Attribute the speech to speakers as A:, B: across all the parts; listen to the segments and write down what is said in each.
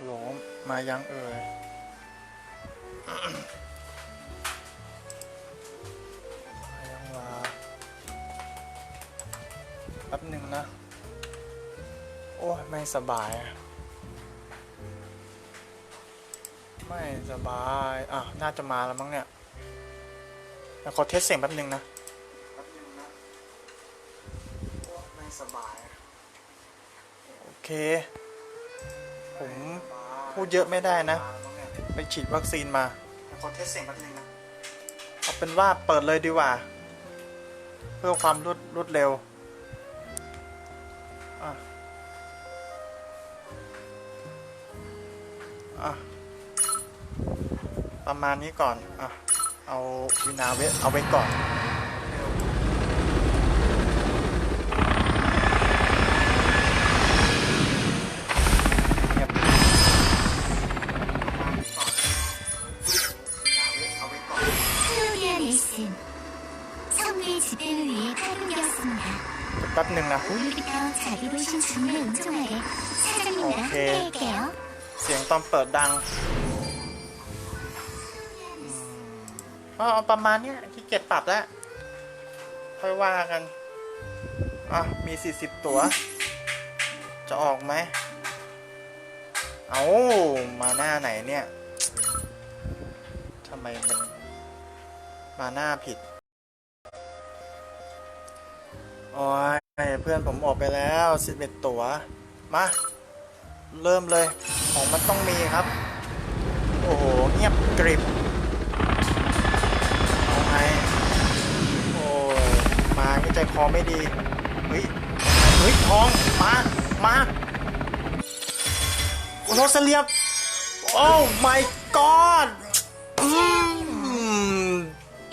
A: ฮัลโหลมายังเอ่ยมายังวะแป๊บหนึ่งนะ โอ้ยไม่สบาย ไม่สบาย อะ น่าจะมาแล้วมั้งเนี่ยแล้วขอเทสเสียงแป๊บหนึ่งนะแป๊บหนึ่งนะ โอ้ยไม่สบาย โอเค ผมพูดเยอะไม่ได้นะ ไปฉีดวัคซีนมาขอเทสเสียงแป๊บนึงนะเอาเป็นว่าเปิดเลยดีกว่า เพื่อความรวดรวดเร็วอะอะประมาณนี้ก่อนอะเอาวินาเวเอาไว้ก่อน ป๊บหนึ่งนะ
B: โอเค
A: เสียงตอนเปิดดังก็ประมาณเนี้ยที่เก็บปรับแล้ว ค่อยว่ากัน อะ มีสี่สิบตัว จะออกไหม เอามาหน้าไหนเนี่ยทำไมมัน มาหน้าผิด โอ้ย เพื่อนผมออกไปแล้ว 11 ตัว มา เริ่มเลย ของมันต้องมีครับ โอ้โห เงียบกริบ เอาไง โอ้ยมาที่ใจคอไม่ดี เฮ้ย เฮ้ย ทอง มา มาโรสเลียบ โอ้ my god อืม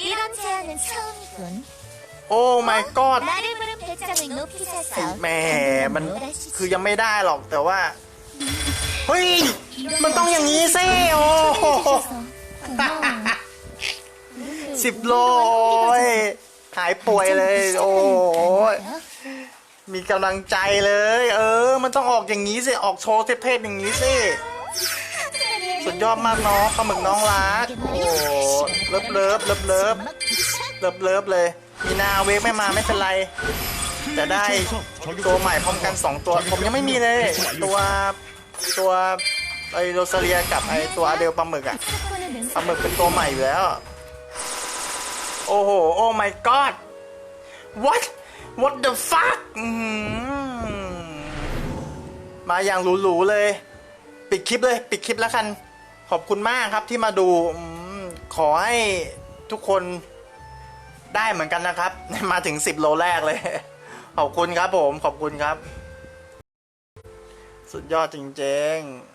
B: 이런 제안은 처음이군.
A: โอ้ my god
B: 나를
A: แหมมันคือยังไม่ได้หรอกแต่ว่า เฮ้ย มันต้องอย่างนี้สิโอ้สิบโลยหายป่วยเลย โอ้มีกำลังใจเลย เออ มันต้องออกอย่างนี้สิ ออกโชว์เทพอย่างนี้สิสุดยอดมากน้องปลาหมึกน้องรักโอ้เลิฟเลิฟเลิฟเลิฟเลิฟเลิฟเลย มีนาเวกไม่มาไม่เป็นไร แต่ได้ตัวใหม่พร้อมกัน 2 ตัว ผมยังไม่มีเลย ตัวตัวไอโรซาเลียกับไอตัวอาเดลปลาหมึกอะปลาหมึกเป็นตัวใหม่แล้ว โอ้โห โอ้ my god what what the fuck มาอย่างหรูๆเลย ปิดคลิปเลย ปิดคลิปแล้วกัน ขอบคุณมากครับที่มาดู ขอให้ทุกคน ได้เหมือนกันนะครับ มาถึง 10 โลแรกเลย ขอบคุณครับผม ขอบคุณครับ สุดยอดจริงๆ